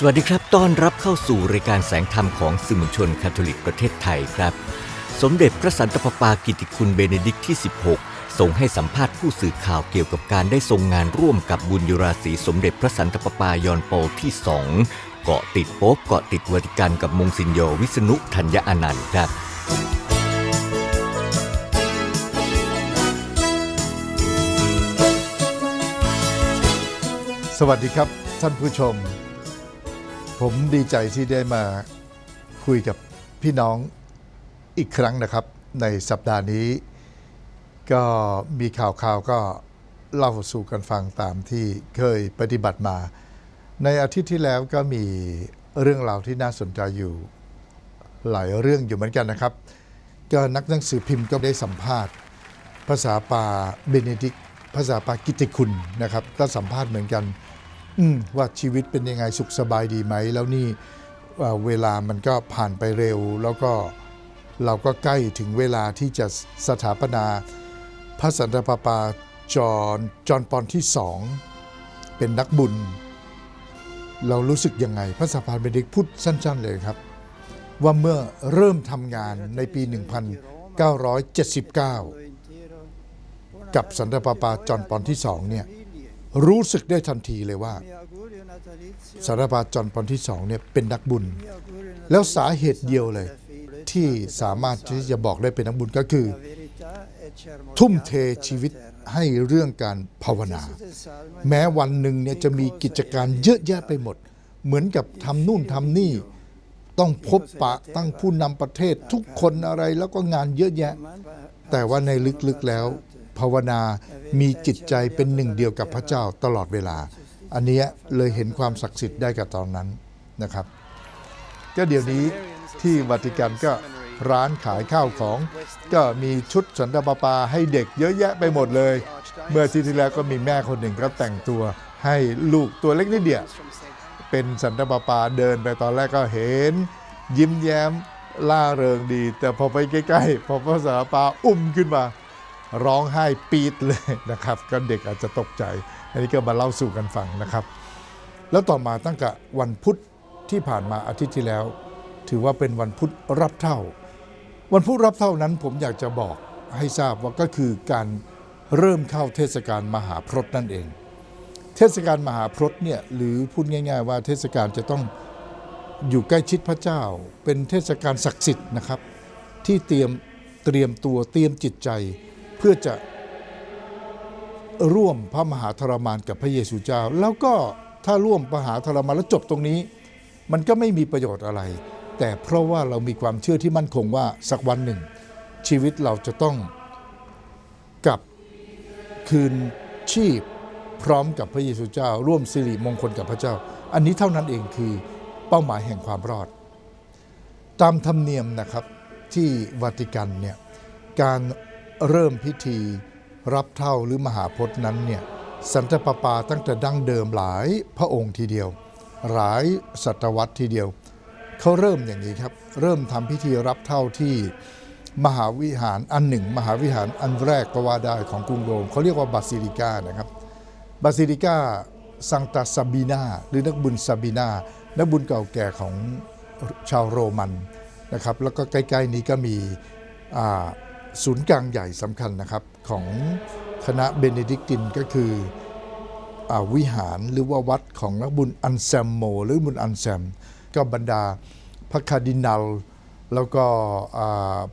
สวัสดีครับ ต้อนรับเข้าสู่รายการแสงธรรมของสื่อมวลชนคาทอลิกประเทศไทยครับ สมเด็จพระสันตะปาปากิติคุณเบเนดิกต์ที่ 16 ทรงให้สัมภาษณ์ผู้สื่อข่าวเกี่ยวกับการได้ทรงงานร่วมกับบุญยุราศีสมเด็จพระสันตะปาปายอนโปลที่2เกาะติดโป๊บเกาะติดวาติกันกับมงซินโยวิษณุธัญญาอนันต์ครับสวัสดีครับท่านผู้ชม ผมดีใจที่ได้มาคุยกับพี่น้องอีกครั้งนะครับ ในสัปดาห์นี้ ก็มีข่าวข่าวๆก็เล่าสู่กันฟังตามที่เคยปฏิบัติมา ในอาทิตย์ที่แล้วก็มีเรื่องราวที่น่าสนใจอยู่หลายเรื่องอยู่เหมือนกันนะครับ ก็นักหนังสือพิมพ์ก็ได้สัมภาษณ์ ภาษาปาเบเนดิกภาษาปากิติคุณนะครับ ก็สัมภาษณ์เหมือนกัน ว่าชีวิตเป็นยังไงสุขสบายดีไหม แล้วนี่เวลามันก็ผ่านไปเร็ว แล้วก็เราก็ใกล้ถึงเวลาที่จะสถาปนาพระสันตะปาปาจอห์นจอห์นปอนที่สองเป็นนักบุญ เรารู้สึกยังไง พระสัมพันเบเนดิกพูดสั้น ๆ เลยครับ ว่าเมื่อเริ่มทำงานในปี 1979 กับสันตะปาปาจอห์นปอนที่สองเนี่ย รู้สึกได้ทันทีเลยว่าสารบาจอนปอนที่สองเนี่ยเป็นนักบุญ แล้วสาเหตุเดียวเลย ที่สามารถที่จะบอกได้เป็นนักบุญก็คือ ทุ่มเทชีวิตให้เรื่องการภาวนา แม้วันหนึ่งเนี่ยจะมีกิจการเยอะแยะไปหมด เหมือนกับทำนู่นทำนี่ ต้องพบปะตั้งผู้นำประเทศทุกคนอะไรแล้วก็งานเยอะแยะ แต่ว่าในลึกๆแล้ว ภาวนา มีจิตใจเป็นหนึ่งเดียวกับพระเจ้าตลอดเวลา อันนี้เลยเห็นความศักดิ์สิทธิ์ได้กับตอนนั้นนะครับ ก็เดี๋ยวนี้ที่วัติกันก็ร้านขายข้าวของ ก็มีชุดสันตปาปาให้เด็กเยอะแยะไปหมดเลย เมื่อที่ที่แล้วก็มีแม่คนหนึ่งก็แต่งตัวให้ลูกตัวเล็กนิดเดียวเป็นสันตปาปาเดินไปตอนแรกก็เห็น ยิ้มแย้มล่าเริงดี แต่พอไปใกล้ๆพอพระสาปาอุ้มขึ้นมา ร้องไห้ปี๊ดเลยนะครับ ก็เด็กอาจจะตกใจ อันนี้ก็มาเล่าสู่กันฟังนะครับ แล้วต่อมาตั้งแต่วันพุธที่ผ่านมาอาทิตย์ที่แล้ว ถือว่าเป็นวันพุธรับเท่า วันพุธรับเท่านั้นผมอยากจะบอกให้ทราบว่าก็คือการเริ่มเข้าเทศกาลมหาพรตนั่นเอง เทศกาลมหาพรตเนี่ยหรือพูดง่าย ๆ ว่าเทศกาลจะต้องอยู่ใกล้ชิดพระเจ้า เป็นเทศกาลศักดิ์สิทธิ์นะครับ ที่เตรียมเตรียมตัวเตรียมจิตใจ เพื่อจะร่วมพระมหาทรมานกับพระเยซูเจ้า แล้วก็ถ้าร่วมมหาทรมานแล้วจบตรงนี้ มันก็ไม่มีประโยชน์อะไร แต่เพราะว่าเรามีความเชื่อที่มั่นคงว่าสักวันหนึ่ง ชีวิตเราจะต้องกลับคืนชีพพร้อมกับพระเยซูเจ้า ร่วมสิริมงคลกับพระเจ้า อันนี้เท่านั้นเองคือเป้าหมายแห่งความรอด ตามธรรมเนียมนะครับที่วาติกันเนี่ยการ เริ่มพิธีรับเท่าหรือมหาพจน์นั้นเนี่ยสันตปาปาตั้งแต่ดั้งเดิมหลายพระองค์ทีเดียว หลายศตวรรษทีเดียวเขาเริ่มอย่างนี้ครับ เริ่มทำพิธีรับเท่าที่มหาวิหารอันหนึ่ง มหาวิหารอันแรกก็ว่าได้ของกรุงโรมเขาเรียกว่าบาซิลิก้านะครับบาซิลิก้าซังตาซาบีนาหรือนักบุญซาบีนานักบุญเก่าแก่ของชาวโรมันนะครับแล้วก็ใกล้ ๆ นี้ก็มีอ่า ศูนย์กลางใหญ่สำคัญนะครับของคณะเบเนดิกตินก็คืออวิหารหรือว่าวัดของนักบุญอันแซมโม หรือบุญอันแซม ก็บรรดาพระคาร์ดินัลแล้วก็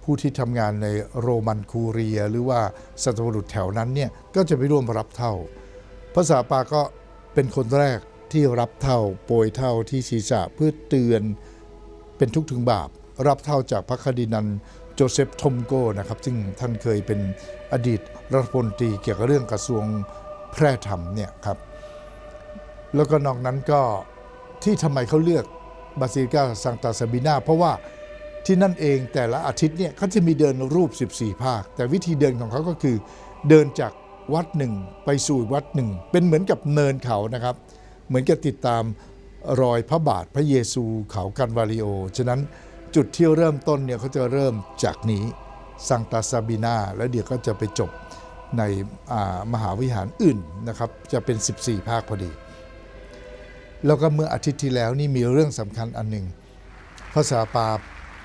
ผู้ที่ทำงานในโรมันคูเรีย หรือว่าสัตวรุษแถวนั้นเนี่ยก็จะไปร่วมรับเท่าภาษาปาก็เป็นคนแรกที่รับเท่าโปรยเท่าที่ศีรษะเพื่อเตือนเป็นทุกถึงบาป รับเท่าจากพระคดินัน โจเซฟทอมโกนะครับซึ่งท่านเคยเป็นอดีตรัฐมนตรีเกี่ยวกับเรื่องกระทรวงแพร่ธรรมเนี่ยครับแล้วก็นอกนั้นก็ที่ทำไมเขาเลือกบาซิลิกาซังตาซาบินาเพราะว่าที่นั่นเองแต่ละอาทิตย์เนี่ยเขาจะมีเดินรูป 14 ภาค แต่วิธีเดินของเขาก็คือ เดินจากวัดหนึ่งไปสู่วัดหนึ่ง เป็นเหมือนกับเนินเขานะครับ เหมือนกับติดตามรอยพระบาทพระเยซูเขากันวาริโอ ฉะนั้น จุดที่เริ่มต้นเนี่ยเขาจะเริ่มจากนี้ซังตาซาบินาแล้วเดี๋ยวก็จะไปจบในมหาวิหารอื่นนะครับ จะเป็น 14 ภาคพอดี แล้วก็เมื่ออาทิตย์ที่แล้วนี่มีเรื่องสำคัญอันหนึ่งพระสาปา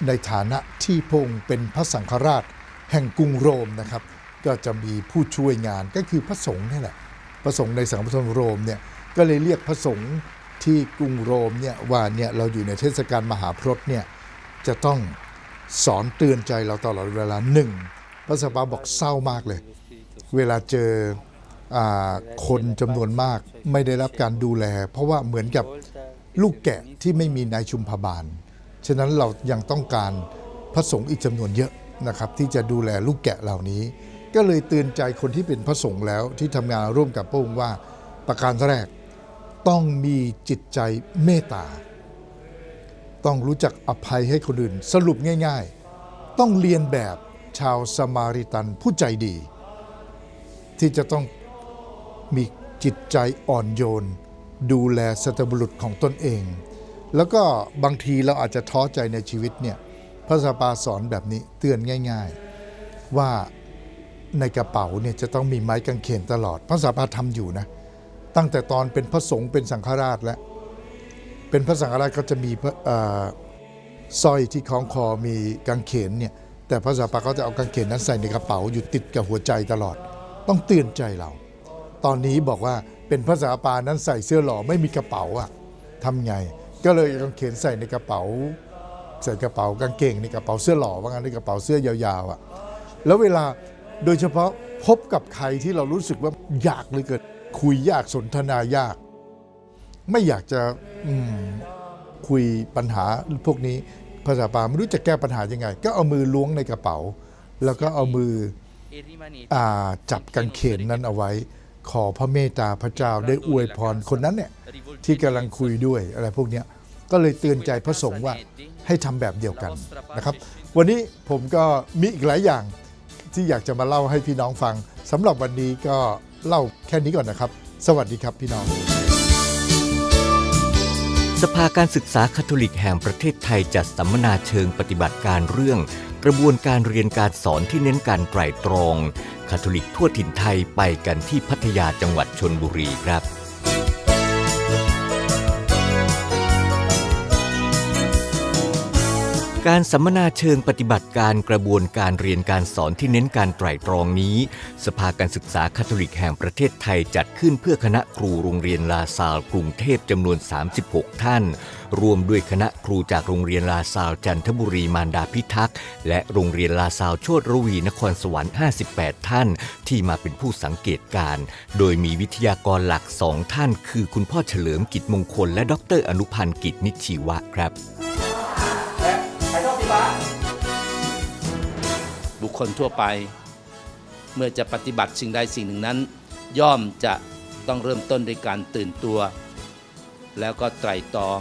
ในฐานะที่พงเป็นพระสังฆราชแห่งกรุงโรมนะครับ ก็จะมีผู้ช่วยงานก็คือพระสงฆ์นี่แหละพระสงฆ์ในสังคมโรมเนี่ยก็เลยเรียกพระสงฆ์ที่กรุงโรมเนี่ยว่าเนี่ยเราอยู่ในเทศกาลมหาพรตเนี่ย จะต้องสอนเตือนใจเราตลอดเวลาหนึ่งพระสาปาบอกเศร้ามากเลย เวลาเจออคนจำนวนมากไม่ได้รับการดูแล เพราะว่าเหมือนกับลูกแกะที่ไม่มีนายชุมพบาล ฉะนั้นเรายังต้องการพระสงฆ์อีกจำนวนเยอะนะครับ ที่จะดูแลลูกแกะเหล่านี้ ก็เลยเตือนใจคนที่เป็นพระสงฆ์แล้วที่ทำงานร่วมกับพระองค์ว่าประการแรกต้องมีจิตใจเมตตา ต้องรู้จักอภัยให้คนอื่น สรุปง่ายๆ ต้องเรียนแบบชาวสมาริตันผู้ใจดี ที่จะต้องมีจิตใจอ่อนโยน ดูแลสัตบุรุษของตนเอง แล้วก็บางทีเราอาจจะท้อใจในชีวิตเนี่ยพระสปาสอนแบบนี้เตือนง่าย ๆ ว่าในกระเป๋าเนี่ยจะต้องมีไม้กางเขนตลอด พระสปาทำอยู่นะ ตั้งแต่ตอนเป็นพระสงฆ์เป็นสังฆราชแล้ว เป็นพระสังฆราชก็จะมีพระเอ่อสร้อยที่คล้องคอมีกางเขนเนี่ยแต่พระสาปาก็จะเอากางเขนนั้นใส่ในกระเป๋าอยู่ติดกับหัวใจตลอด ต้องเตือนใจเรา ตอนนี้บอกว่าเป็นพระสาปานั้นใส่เสื้อหล่อไม่มีกระเป๋าอะทำไงก็เลยกางเขนใส่ในกระเป๋า ใส่กระเป๋ากางเกงในกระเป๋าเสื้อหล่อว่างั้นในกระเป๋าเสื้อยาวๆอะแล้วเวลาโดยเฉพาะพบกับใครที่เรารู้สึกว่าอยากเลยเกิดคุยยากสนทนายาก ไม่อยากจะอืมคุยปัญหาพวกนี้ภาษาปาไม่รู้จะแก้ปัญหายังไง ก็เอามือล้วงในกระเป๋า แล้วก็เอามืออ่าจับกางเขนนั้นเอาไว้ ขอพระเมตตาพระเจ้าได้อวยพรคนนั้นเนี่ยที่กำลังคุยด้วยอะไรพวกเนี้ยก็เลยเตือนใจพระสงฆ์ว่าให้ทำแบบเดียวกันนะครับ วันนี้ผมก็มีอีกหลายอย่างที่อยากจะมาเล่าให้พี่น้องฟังสำหรับวันนี้ก็เล่าแค่นี้ก่อนนะครับ สวัสดีครับพี่น้อง สภาการศึกษาคาทอลิกแห่งประเทศไทยจัดสัมมนาเชิงปฏิบัติการเรื่อง กระบวนการเรียนการสอนที่เน้นการไตร่ตรองคาทอลิกทั่วถิ่นไทยไปกันที่พัทยาจังหวัดชนบุรีครับ การสัมมนาเชิงปฏิบัติการกระบวนการเรียนการสอนที่เน้นการไตร่ตรองนี้ สภาการศึกษาคาทอลิกแห่งประเทศไทยจัดขึ้นเพื่อคณะครูโรงเรียนลาซาลกรุงเทพจำนวน 36 ท่าน รวมด้วยคณะครูจากโรงเรียนลาซาลจันทบุรีมารดาพิทักษ์และโรงเรียนลาซาลโชตรวีนครสวรรค์ 58 ท่าน ที่มาเป็นผู้สังเกตการ โดยมีวิทยากรหลักสองท่าน คือคุณพ่อเฉลิมกิจมงคล และดร อนุพันธ์กิจนิชชีวะครับ คคลทั่วไป เมื่อจะปฏิบัติสิ่งใดสิ่งหนึ่งนั้น ย่อมจะต้องเริ่มต้นด้วยการตื่นตัว แล้วก็ไตรตรอง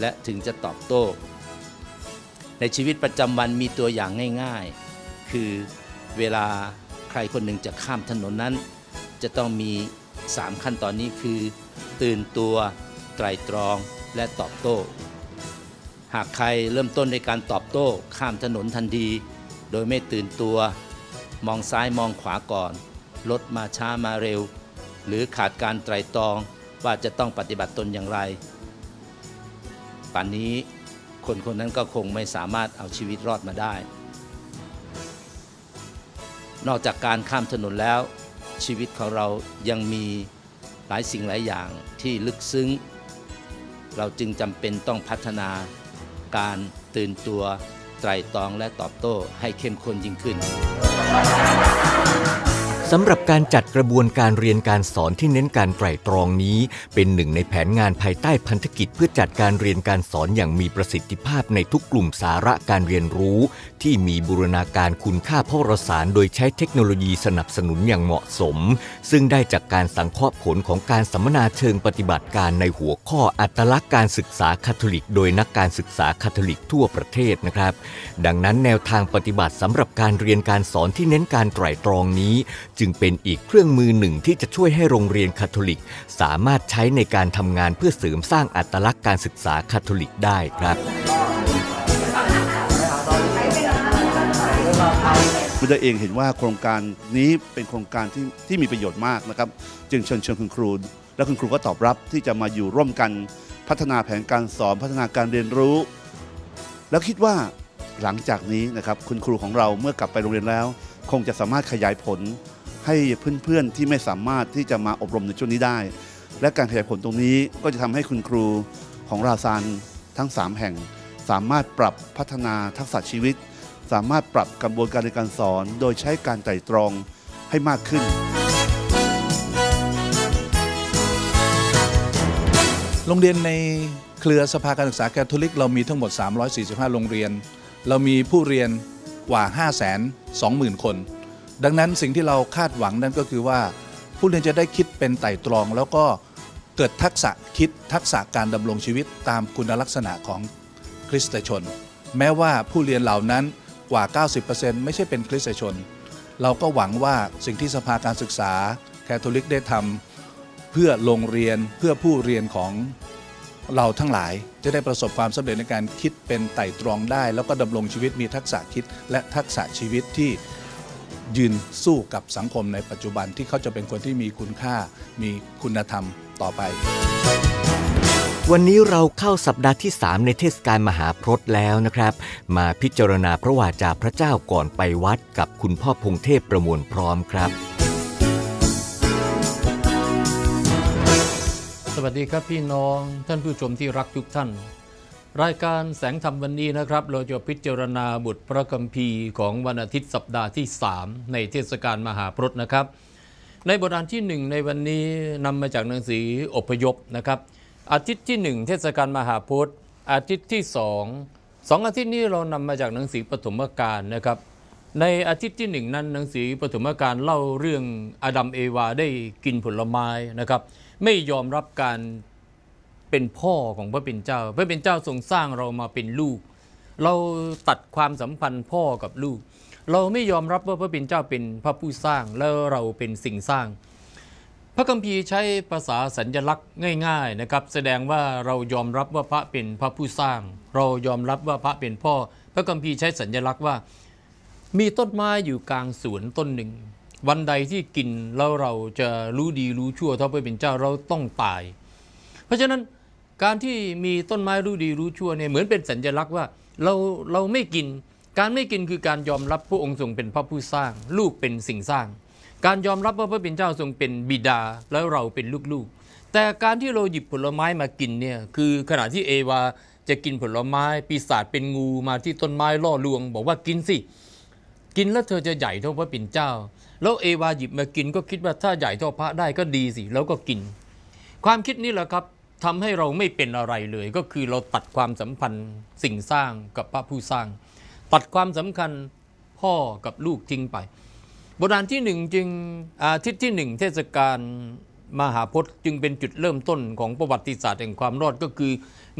และถึงจะตอบโต้ ในชีวิตประจำวันมีตัวอย่างง่ายๆ คือเวลาใครคนหนึ่งจะข้ามถนนนั้น จะต้องมี 3 ขั้นตอนนี้คือ ตื่นตัวไตรตรองและตอบโต้ หากใครเริ่มต้นในการตอบโต้ข้ามถนนทันที โดยไม่ตื่นตัว มองซ้ายมองขวาก่อนรถมาช้ามาเร็ว หรือขาดการไตรตรองว่าจะต้องปฏิบัติตนอย่างไร ป่านนี้คนคนนั้นก็คงไม่สามารถเอาชีวิตรอดมาได้ นอกจากการข้ามถนนแล้ว ชีวิตของเรายังมีหลายสิ่งหลายอย่างที่ลึกซึ้ง เราจึงจำเป็นต้องพัฒนาการตื่นตัว ไตรตรองและตอบโต้ให้เข้มข้นยิ่งขึ้น สำหรับการจัดกระบวนการเรียนการสอนที่เน้นการไตร่ตรองนี้ เป็นหนึ่งในแผนงานภายใต้พันธกิจเพื่อจัดการเรียนการสอนอย่างมีประสิทธิภาพในทุกกลุ่มสาระการเรียนรู้ ที่มีบูรณาการคุณค่าพหรสารโดยใช้เทคโนโลยีสนับสนุนอย่างเหมาะสม ซึ่งได้จากการสังเคราะห์ผลของการสัมมนาเชิงปฏิบัติการในหัวข้ออัตลักษณ์การศึกษาคาทอลิก โดยนักการศึกษาคาทอลิกทั่วประเทศนะครับ ดังนั้นแนวทางปฏิบัติสำหรับการเรียนการสอนที่เน้นการไตร่ตรองนี้จึงเป็นอีกเครื่องมือหนึ่งที่จะช่วยให้โรงเรียนคาทอลิก สามารถใช้ในการทำงานเพื่อเสริมสร้างอัตลักษณ์การศึกษาคาทอลิกได้ครับ คุณได้เองเห็นว่าโครงการนี้เป็นโครงการที่ที่มีประโยชน์มากนะครับ จึงเชิญชวนคุณครู และคุณครูก็ตอบรับที่จะมาอยู่ร่วมกันพัฒนาแผนการสอนพัฒนาการเรียนรู้ แล้วคิดว่าหลังจากนี้นะครับคุณครูของเราเมื่อกลับไปโรงเรียนแล้ว คงจะสามารถขยายผล ให้เพื่อนๆที่ไม่สามารถที่จะมาอบรมในช่วงนี้ได้ และการขยายผลตรงนี้ก็จะทำให้คุณครูของราซานทั้ง 3 แห่ง สามารถปรับพัฒนาทักษะชีวิต สามารถปรับกระบวนการในการสอน โดยใช้การไตร่ตรองให้มากขึ้น โรงเรียนในเครือสภาการศึกษาแคทอลิก เรามีทั้งหมด 345 โรงเรียน เรามีผู้เรียนกว่า 520,000 คน ดังนั้นสิ่งที่เราคาดหวังนั่นก็คือว่า ผู้เรียนจะได้คิดเป็นไต่ตรอง แล้วก็เกิดทักษะคิดทักษะการดำรงชีวิตตามคุณลักษณะของคริสตชน แม้ว่าผู้เรียนเหล่านั้นกว่า 90%ไม่ใช่เป็นคริสตชน เราก็หวังว่าสิ่งที่สภาการศึกษาแคทอลิกได้ทำเพื่อโรงเรียนเพื่อผู้เรียนของเราทั้งหลายจะได้ประสบความสำเร็จในการคิดเป็นไต่ตรองได้ แล้วก็ดำรงชีวิตมีทักษะคิดและทักษะชีวิตที่ ยืนสู้กับสังคมในปัจจุบันที่เขาจะเป็นคนที่มีคุณค่า มีคุณธรรมต่อไป วันนี้เราเข้าสัปดาห์ที่ 3 ในเทศกาลมหาพรตแล้วนะครับ มาพิจารณาพระวาจาพระเจ้าก่อนไปวัดกับคุณพ่อพงเทพประมวลพร้อมครับ สวัสดีครับพี่น้องท่านผู้ชมที่รักทุกท่าน รายการแสงธรรมวันนี้นะครับ เราจะพิจารณาบทพระคัมภีร์ของวันอาทิตย์สัปดาห์ที่ 3 ในเทศกาลมหาพรตนะครับ ในบทอ่านที่ 1 ในวันนี้นำมาจากหนังสืออพยพนะครับ อาทิตย์ที่ 1 เทศกาลมหาพรตอาทิตย์ที่2สองอาทิตย์นี้เรานำมาจากหนังสือปฐมกาลนะครับ ในอาทิตย์ที่หนึ่งนั้นหนังสือปฐมกาลเล่าเรื่องอาดัมเอวาได้กินผลไม้นะครับ ไม่ยอมรับการ เป็นพ่อของพระเป็นเจ้า พระเป็นเจ้าทรงสร้างเรามาเป็นลูก เราตัดความสัมพันธ์พ่อกับลูก เราไม่ยอมรับว่าพระเป็นเจ้าเป็นพระผู้สร้างแล้วเราเป็นสิ่งสร้าง พระคัมภีร์ใช้ภาษาสัญญลักษณ์ง่าย ๆนะครับ แสดงว่าเรายอมรับว่าพระเป็นพระผู้สร้าง เรายอมรับว่าพระเป็นพ่อ พระคัมภีร์ใช้สัญญลักษณ์ว่า มีต้นไม้อยู่กลางสวนต้นหนึ่งวันใดที่กินแล้วเราจะรู้ดีรู้ชั่วเท่าพระเป็นเจ้าเราต้องตาย เพราะฉะนั้น การที่มีต้นไม้รู้ดีรู้ชั่วเนี่ยเหมือนเป็นสัญลักษณ์ว่าเราเราไม่กิน การไม่กินคือการยอมรับพระองค์ทรงเป็นพระผู้สร้าง ลูกเป็นสิ่งสร้าง การยอมรับว่าพระเป็นเจ้าทรงเป็นบิดาแล้วเราเป็นลูกๆ แต่การที่เราหยิบผลไม้มากินเนี่ยคือขณะที่เอวาจะกินผลไม้ปีศาจเป็นงูมาที่ต้นไม้ล่อลวง บอกว่ากินสิ กินแล้วเธอจะใหญ่เท่าพระปิ่นเจ้า แล้วเอวาหยิบมากินก็คิดว่าถ้าใหญ่เท่าพระได้ก็ดีสิ แล้วก็กิน ความคิดนี้แหละครับ ทำให้เราไม่เป็นอะไรเลย ก็คือเราตัดความสัมพันธ์สิ่งสร้างกับพระผู้สร้าง ตัดความสำคัญพ่อกับลูกทิ้งไปบทอานที่หนึ่งจึงอาทิตย์ที่หนึ่งเทศกาลมหาพจน์จึงเป็นจุดเริ่มต้นของประวัติศาสตร์แห่งความรอดก็คือ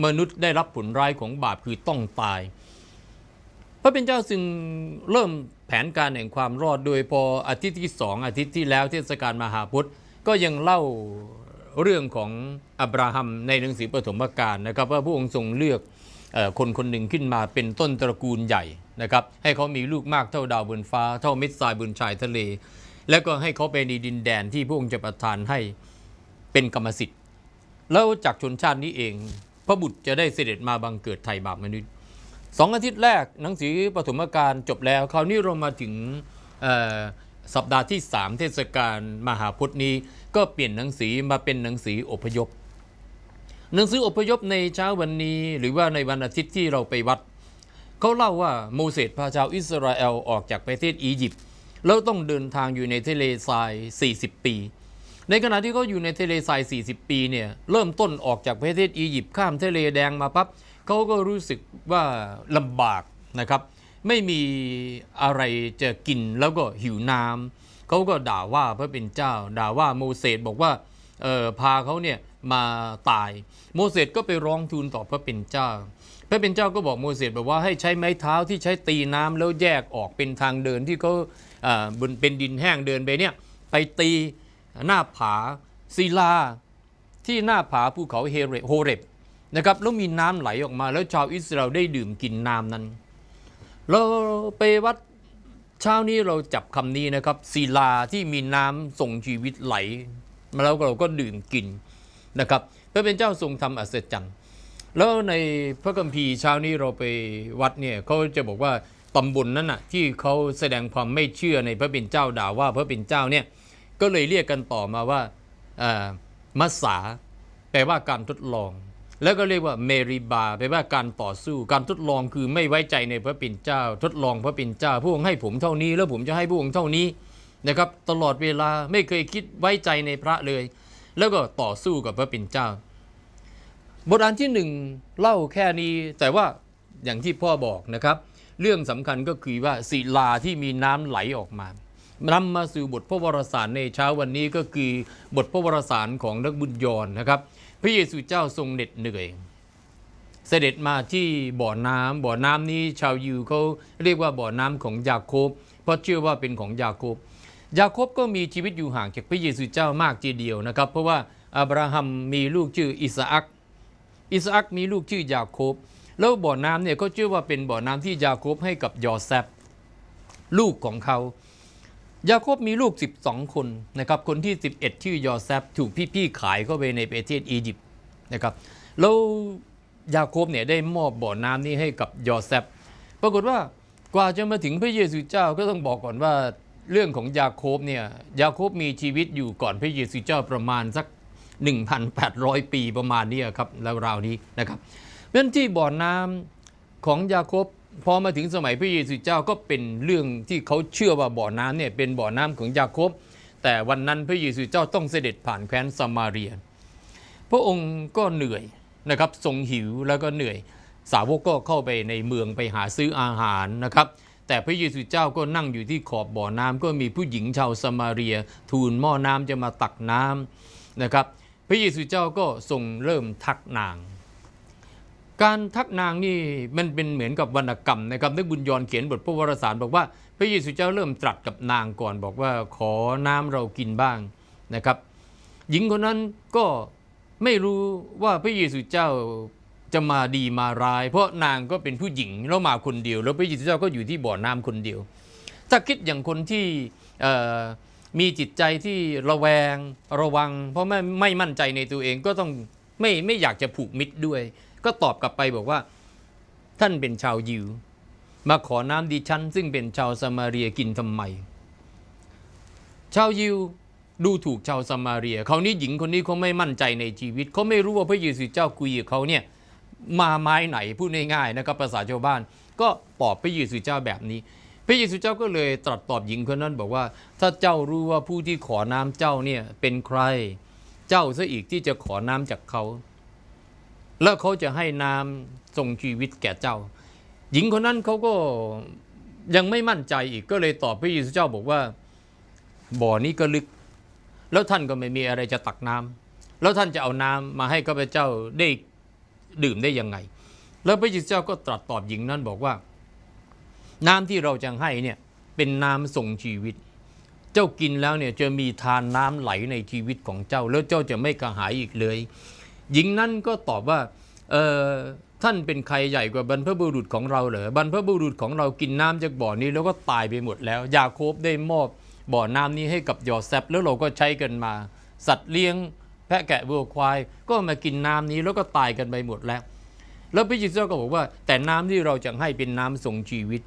มนุษย์ได้รับผลร้ายของบาปคือต้องตาย พระเป็นเจ้าจึงเริ่มแผนการแห่งความรอดโดยพออาทิตย์ที่สองอาทิตย์ที่แล้วเทศกาลมหาพุทธก็ยังเล่า เรื่องของอับราฮัมในหนังสือปฐมกาลนะครับว่าพระองค์ทรงเลือกคนคนหนึ่งขึ้นมาเป็นต้นตระกูลใหญ่นะครับให้เขามีลูกมากเท่าดาวบนฟ้า เท่าเม็ดทรายบนชายทะเล แล้วก็ให้เขาไปในดินแดนที่พระองค์จะประทานให้เป็นกรรมสิทธิ์ แล้วจากชนชาตินี้เอง พระบุตรจะได้เสด็จมาบังเกิดไทยบาปมนุษย์สองอาทิตย์แรกหนังสือปฐมกาลจบแล้ว คราวนี้เรามาถึง สัปดาห์ที่ 3 เทศกาลมหาพุทธนี้ ก็เปลี่ยนหนังสือมาเป็นหนังสืออพยพ หนังสืออพยพในเช้าวันนี้ หรือว่าในวันอาทิตย์ที่เราไปวัดเขาเล่าว่าโมเสสพาชาวอิสราเอลออกจากประเทศอียิปต์แล้วต้องเดินทางอยู่ในทะเลทราย 40 ปี ในขณะที่เขาอยู่ในทะเลทราย 40 ปีเนี่ยเริ่มต้นออกจากประเทศอียิปต์ข้ามทะเลแดงมาปั๊บเขาก็รู้สึกว่าลำบากนะครับ ไม่มีอะไรจะกินแล้วก็หิวน้ำเขาก็ด่าว่าพระเป็นเจ้า ด่าว่าโมเสสบอกว่าเออพาเขาเนี่ยมาตาย โมเสสก็ไปร้องทูลต่อพระเป็นเจ้า พระเป็นเจ้าก็บอกโมเสสบอกว่าให้ใช้ไม้เท้าที่ใช้ตีน้ำแล้วแยกออกเป็นทางเดินที่เขาบนเป็นดินแห้งเดินไปเนี่ยไปตีหน้าผาศิลาที่หน้าผาภูเขาเฮเรโฮเรบนะครับแล้วมีน้ำไหลออกมาแล้วชาวอิสราเอลได้ดื่มกินน้ำนั้น เราไปวัดเช้านี้เราจับคำนี้นะครับศิลาที่มีน้ำส่งชีวิตไหล มาแล้วเราก็ดื่มกินนะครับพระเป็นเจ้าทรงทำอัศจรรย์แล้วในพระคัมภีร์เช้านี้เราไปวัดเนี่ยเขาจะบอกว่าตำบลนั้นน่ะที่เขาแสดงความไม่เชื่อในพระเป็นเจ้าด่าว่าพระเป็นเจ้าเนี่ยก็เลยเรียกกันต่อมาว่ามัสสาแปลว่าการทดลอง แล้วก็เรียกว่าเมริบาแปลว่าการต่อสู้ การทดลองคือไม่ไว้ใจในพระเป็นเจ้า ทดลองพระเป็นเจ้าพระองค์ให้ผมเท่านี้ แล้วผมจะให้พระองค์เท่านี้นะครับ ตลอดเวลาไม่เคยคิดไว้ใจในพระเลย แล้วก็ต่อสู้กับพระเป็นเจ้า บทอ่านที่หนึ่งเล่าแค่นี้แต่ว่าอย่างที่พ่อบอกนะครับ เรื่องสำคัญก็คือว่าศิลาที่มีน้ำไหลออกมานำมาสู่บทพระวรสารในเช้าวันนี้ก็คือบทพระวรสารของนักบุญยอนนะครับ พระเยซูเจ้าทรงเหน็ดเหนื่อย เสด็จมาที่บ่อน้ำบ่อน้ำนี้ชาวยิวเขาเรียกว่าบ่อน้ำของยาโคบ เพราะเชื่อว่าเป็นของยาโคบ ยาโคบก็มีชีวิตอยู่ห่างจากพระเยซูเจ้ามากทีเดียวนะครับ เพราะว่าอับราฮัมมีลูกชื่ออิสอักอิสอักมีลูกชื่อยาโคบ แล้วบ่อน้ำเนี่ยก็เชื่อว่าเป็นบ่อน้ำที่ยาโคบให้กับยอแซฟลูกของเขา ยาโคบมีลูก 12 คนนะครับคนที่ 11 ชื่อยอแซฟถูกพี่ๆขายเข้าไปในประเทศอียิปต์นะครับแล้วยาโคบเนี่ยได้มอบบ่อน้ำนี้ให้กับยอแซฟปรากฏว่ากว่าจะมาถึงพระเยซูเจ้าก็ต้องบอกก่อนว่าเรื่องของยาโคบเนี่ยยาโคบมีชีวิตอยู่ก่อนพระเยซูเจ้าประมาณสัก 1,800 ปีประมาณนี้ครับแล้วราวๆนี้นะครับเพราะฉะนั้นที่บ่อน้ำของยาโคบ พอมาถึงสมัยพระเยซูเจ้าก็เป็นเรื่องที่เขาเชื่อว่าบ่อน้ำเนี่ยเป็นบ่อน้ำของยาโคบ แต่วันนั้นพระเยซูเจ้าต้องเสด็จผ่านแคว้นสมาเรีย พระองค์ก็เหนื่อยนะครับทรงหิวแล้วก็เหนื่อย สาวกก็เข้าไปในเมืองไปหาซื้ออาหารนะครับ แต่พระเยซูเจ้าก็นั่งอยู่ที่ขอบบ่อน้ำก็มีผู้หญิงชาวสมาเรีย ทูลหม้อน้ำจะมาตักน้ำนะครับ พระเยซูเจ้าก็ทรงเริ่มทักนาง การทักนางนี่มันเป็นเหมือนกับวรรณกรรมนะครับนักบุญยอนเขียนบทพระวรสารบอกว่า พระเยซูเจ้าเริ่มตรัสกับนางก่อนบอกว่าขอน้ำเรากินบ้างนะครับ หญิงคนนั้นก็ไม่รู้ว่าพระเยซูเจ้าจะมาดีมาร้าย เพราะนางก็เป็นผู้หญิงแล้วมาคนเดียว แล้วพระเยซูเจ้าก็อยู่ที่บ่อน้ำคนเดียว ถ้าคิดอย่างคนที่มีจิตใจที่ระแวงระวัง เพราะไม่ไม่มั่นใจในตัวเองก็ต้องไม่ไม่อยากจะผูกมิตรด้วย ก็ตอบกลับไปบอกว่า ท่านเป็นชาวยิว มาขอน้ำดิฉัน ซึ่งเป็นชาวสมาเรียกินทำไม ชาวยิวดูถูกชาวสมาเรียเขานี้หญิงคนนี้เขาไม่มั่นใจในชีวิตเขาไม่รู้ว่าพระเยซูเจ้าคุยกับเขาเนี่ยมาไม้ไหนพูดง่ายๆนะครับภาษาชาวบ้าน ก็ตอบพระเยซูเจ้าแบบนี้ พระเยซูเจ้าก็เลยตรัสตอบหญิงคนนั้นบอกว่า ถ้าเจ้ารู้ว่าผู้ที่ขอน้ำเจ้าเนี่ยเป็นใคร เจ้าซะอีกที่จะขอน้ำจากเขา แล้วเขาจะให้น้ำทรงชีวิตแก่เจ้า หญิงคนนั้นเขาก็ยังไม่มั่นใจอีกก็เลยตอบพระเยซูเจ้าบอกว่า บ่อนี้ก็ลึก แล้วท่านก็ไม่มีอะไรจะตักน้ำแล้วท่านจะเอาน้ำมาให้ข้าพเจ้าได้ดื่มได้ยังไง แล้วพระเยซูเจ้าก็ตรัสตอบหญิงนั้นบอกว่า น้ำที่เราจะให้เนี่ยเป็นน้ำส่งชีวิต เจ้ากินแล้วเนี่ยจะมีทานน้ำไหลในชีวิตของเจ้า แล้วเจ้าจะไม่กระหายอีกเลย หญิงนั้นก็ตอบว่าเออท่านเป็นใครใหญ่กว่าบรรพบุรุษของเราเหรอบรรพบุรุษของเรากินน้ำจากบ่อนี้แล้วก็ตายไปหมดแล้ว ยาโคบได้มอบบ่อน้ำนี้ให้กับยอแซฟแล้วเราก็ใช้กันมา สัตว์เลี้ยง แพะแกะวัวควาย ก็มากินน้ำนี้แล้วก็ตายกันไปหมดแล้ว แล้วพระเยซูก็บอกว่า แต่น้ำที่เราจะให้เป็นน้ำทรงชีวิต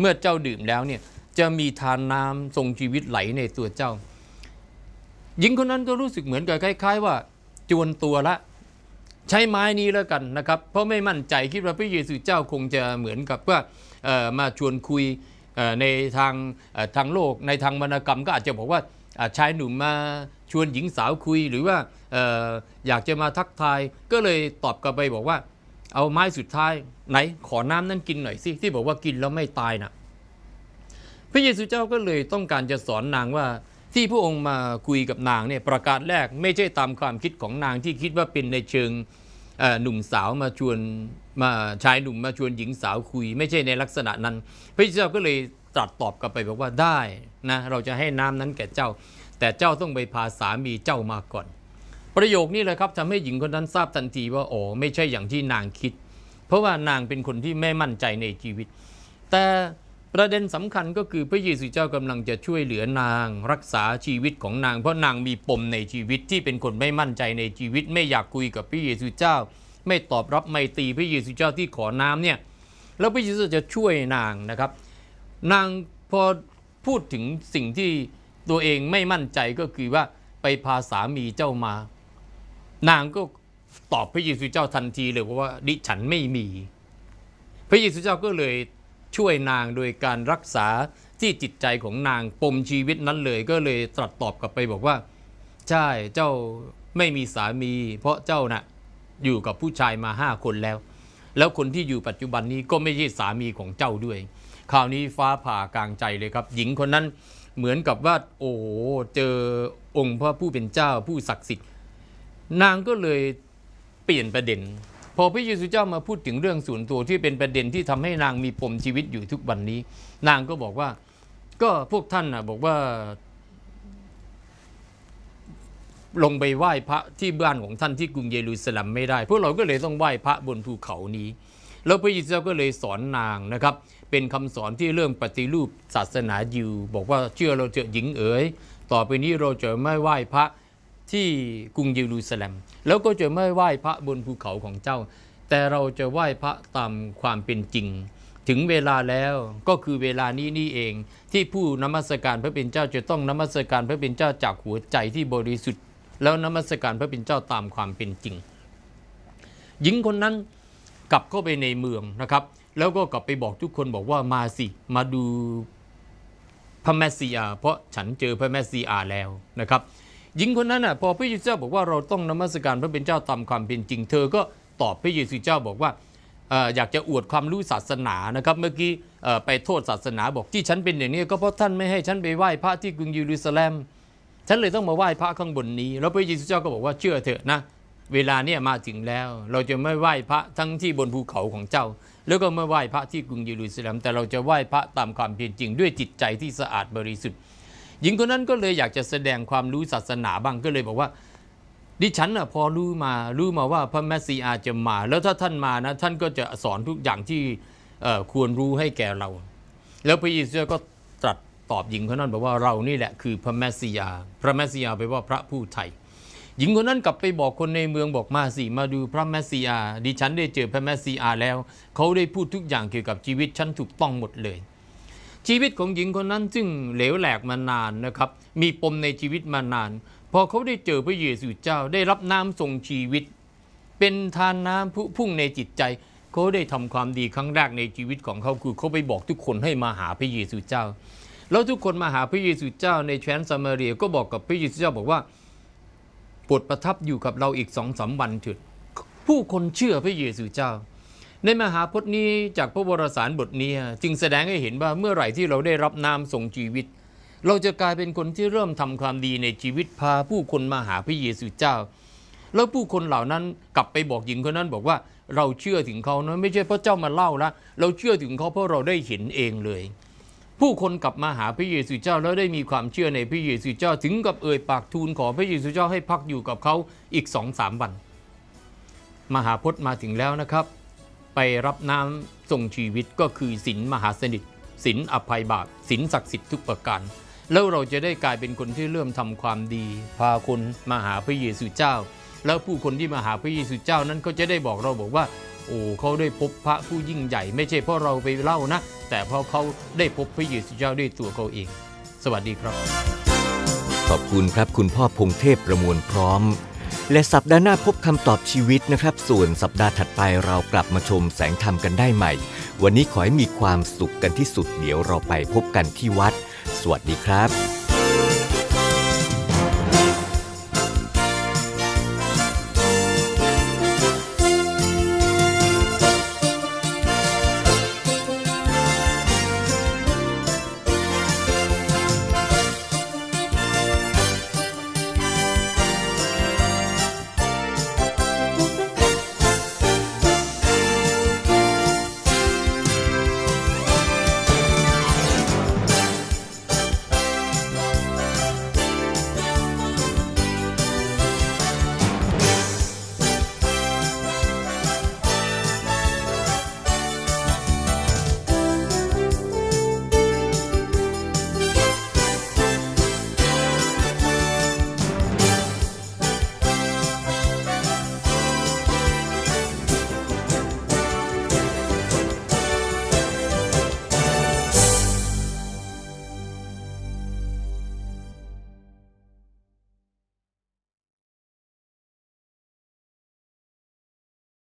เมื่อเจ้าดื่มแล้วเนี่ยจะมีทานน้ำทรงชีวิตไหลในตัวเจ้า หญิงคนนั้นก็รู้สึกเหมือนกับคล้าย ๆ ว่าจวนตัวละ ใช้ไม้นี้แล้วกันนะครับ เพราะไม่มั่นใจคิดว่าพระเยซูเจ้าคงจะเหมือนกับว่ามาชวนคุยในทางทางโลกในทางวรรณกรรมก็อาจจะบอกว่าชายหนุ่มมาชวนหญิงสาวคุยหรือว่าออยากจะมาทักทายก็เลยตอบกลับไปบอกว่า เอาไม้สุดท้ายไหนขอน้ำนั้นกินหน่อยสิที่บอกว่ากินแล้วไม่ตายน่ะพระเยซูเจ้าก็เลยต้องการจะสอนนางว่า ที่พระองค์มาคุยกับนางเนี่ยประการแรกไม่ใช่ตามความคิดของนางที่คิดว่าเป็นในเชิงหนุ่มสาวมาชวนมาชายหนุ่มมาชวนหญิงสาวคุย ไม่ใช่ในลักษณะนั้น พระเจ้าก็เลยตรัสตอบกลับไปบอกว่าได้นะเราจะให้น้ำนั้นแก่เจ้า แต่เจ้าต้องไปพาสามีเจ้ามาก่อน ประโยคนี้เลยครับทำให้หญิงคนนั้นทราบทันทีว่าโอ้ไม่ใช่อย่างที่นางคิด เพราะว่านางเป็นคนที่ไม่มั่นใจในชีวิต แต่ ประเด็นสำคัญก็คือพระเยซูเจ้ากำลังจะช่วยเหลือนางรักษาชีวิตของนาง เพราะนางมีปมในชีวิตที่เป็นคนไม่มั่นใจในชีวิต ไม่อยากคุยกับพระเยซูเจ้า ไม่ตอบรับไม่ตีพระเยซูเจ้าที่ขอน้ำเนี่ยแล้วพระเยซูจะช่วยนางนะครับ นางพอพูดถึงสิ่งที่ตัวเองไม่มั่นใจก็คือว่าไปพาสามีเจ้ามา นางก็ตอบพระเยซูเจ้าทันทีเลยว่าดิฉันไม่มี พระเยซูเจ้าก็เลย ช่วยนางโดยการรักษาที่จิตใจของนางปมชีวิตนั้นเลย ก็เลยตรัสตอบกลับไปบอกว่า ใช่เจ้าไม่มีสามี เพราะเจ้าน่ะอยู่กับผู้ชายมาห้าคนแล้ว แล้วคนที่อยู่ปัจจุบันนี้ก็ไม่ใช่สามีของเจ้าด้วยคราวนี้ฟ้าผ่ากลางใจเลยครับ หญิงคนนั้นเหมือนกับว่าโอ้โหเจอองค์พระผู้เป็นเจ้าผู้ศักดิ์สิทธิ์ นางก็เลยเปลี่ยนประเด็น พอพระเยซูเจ้ามาพูดถึงเรื่องส่วนตัวที่เป็นประเด็นที่ทำให้นางมีปมชีวิตอยู่ทุกวันนี้ นางก็บอกว่า ก็พวกท่านนะบอกว่า ลงไปไหว้พระที่บ้านของท่านที่กรุงเยรูซาเล็มไม่ได้ พวกเราก็เลยต้องไหว้พระบนภูเขานี้ แล้วพระเยซูเจ้าก็เลยสอนนางนะครับ เป็นคำสอนที่เริ่มปฏิรูปศาสนายิว บอกว่าเชื่อเราเจอหญิงเอ๋ยต่อไปนี้เราจะไม่ไหว้พระ ที่กรุงเยรูซาเล็ม แล้วก็จะไม่ไหว้พระบนภูเขาของเจ้า แต่เราจะไหว้พระตามความเป็นจริง ถึงเวลาแล้วก็คือเวลานี้นี่เอง ที่ผู้นมัสการพระเป็นเจ้าจะต้องนมัสการพระเป็นเจ้าจากหัวใจที่บริสุทธิ์ แล้วนมัสการพระเป็นเจ้าตามความเป็นจริง หญิงคนนั้นกลับเข้าไปในเมืองนะครับ แล้วก็กลับไปบอกทุกคนบอกว่ามาสิมาดูพระแมสซียาเพราะฉันเจอพระแมสซียาแล้วนะครับ หญิงคนนั้นน่ะพอพระเยซูเจ้าบอกว่าเราต้องนมัสการพระเป็นเจ้าตามความเป็นจริงเธอก็ตอบพระเยซูเจ้าบอกว่าอยากจะอวดความรู้ศาสนานะครับเมื่อกี้ไปโทษศาสนาบอกที่ฉันเป็นอย่างนี้ ก็เพราะท่านไม่ให้ฉันไปไหว้พระที่กรุงเยรูซาเล็มฉันเลยต้องมาไหว้พระข้างบนนี้ แล้วพระเยซูเจ้าก็บอกว่าเชื่อเถอะนะเวลาเนี่ยมาถึงแล้ว เราจะไม่ไหว้พระทั้งที่บนภูเขาของเจ้า แล้วก็ไม่ไหว้พระที่กรุงเยรูซาเล็มแต่เราจะไหว้พระตามความเป็นจริง ด้วยจิตใจที่สะอาดบริสุทธิ์ หญิงคนนั้นก็เลยอยากจะแสดงความรู้ศาสนาบ้างก็เลยบอกว่า ดิฉันน่ะพอรู้มารู้มาว่าพระแมสซีอาจะมา แล้วถ้าท่านมานะท่านก็จะสอนทุกอย่างที่ควรรู้ให้แก่เรา แล้วพระเยซูก็ตรัสตอบหญิงคนนั้นบอกว่าเรานี่แหละคือพระแมสซียา พระแมสซียาแปลว่าพระผู้ไถ่หญิงคนนั้นกลับไปบอกคนในเมืองบอกมาสิมาดูพระแมสซียาดิฉันได้เจอพระแมสซียาแล้ว เขาได้พูดทุกอย่างเกี่ยวกับชีวิตฉันถูกต้องหมดเลย ชีวิตของหญิงคนนั้นซึ่งเหลวแหลกมานานนะครับ มีปมในชีวิตมานาน พอเขาได้เจอพระเยซูเจ้าได้รับน้ำทรงชีวิต เป็นทานน้ำพุพุ่งในจิตใจเขาได้ทำความดีครั้งแรกในชีวิตของเขาคือเขาไปบอกทุกคนให้มาหาพระเยซูเจ้า แล้วทุกคนมาหาพระเยซูเจ้าในแคว้นซามาเรียก็บอกกับพระเยซูเจ้าบอกว่าโปรดประทับอยู่กับเราอีกสองสามวันเถิดผู้คนเชื่อพระเยซูเจ้า ในมหาพจน์นี้จากพระวรสารบทนี้จึงแสดงให้เห็นว่าเมื่อไหร่ที่เราได้รับน้ำทรงชีวิต เราจะกลายเป็นคนที่เริ่มทำความดีในชีวิตพาผู้คนมาหาพระเยซูเจ้า แล้วผู้คนเหล่านั้นกลับไปบอกหญิงคนนั้นบอกว่าเราเชื่อถึงเขานะไม่ใช่เพราะเจ้ามาเล่านะเราเชื่อถึงเขาเพราะเราได้เห็นเองเลย ผู้คนกลับมาหาพระเยซูเจ้าแล้วได้มีความเชื่อในพระเยซูเจ้าถึงกับเอ่ยปากทูลขอพระเยซูเจ้าให้พักอยู่กับเขาอีกสองสามวัน มหาพจน์มาถึงแล้วนะครับ ไปรับน้ำทรงชีวิตก็คือศีลมหาสนิทศีลอภัยบาปศีลศักดิ์สิทธิ์ทุกประการแล้วเราจะได้กลายเป็นคนที่เริ่มทำความดี พาคนมาหาพระเยซูเจ้า แล้วผู้คนที่มาหาพระเยซูเจ้านั้นก็จะได้บอกเราบอกว่า โอ้เขาได้พบพระผู้ยิ่งใหญ่ ไม่ใช่เพราะเราไปเล่านะ แต่เพราะเขาได้พบพระเยซูเจ้าด้วยตัวเขาเอง สวัสดีครับ ขอบคุณครับคุณพ่อพงเทพประมวลพร้อม และสัปดาห์หน้าพบคำตอบชีวิตนะครับ ส่วนสัปดาห์ถัดไปเรากลับมาชมแสงธรรมกันได้ใหม่ วันนี้ขอให้มีความสุขกันที่สุดเดี๋ยวเราไปพบกันที่วัด สวัสดีครับ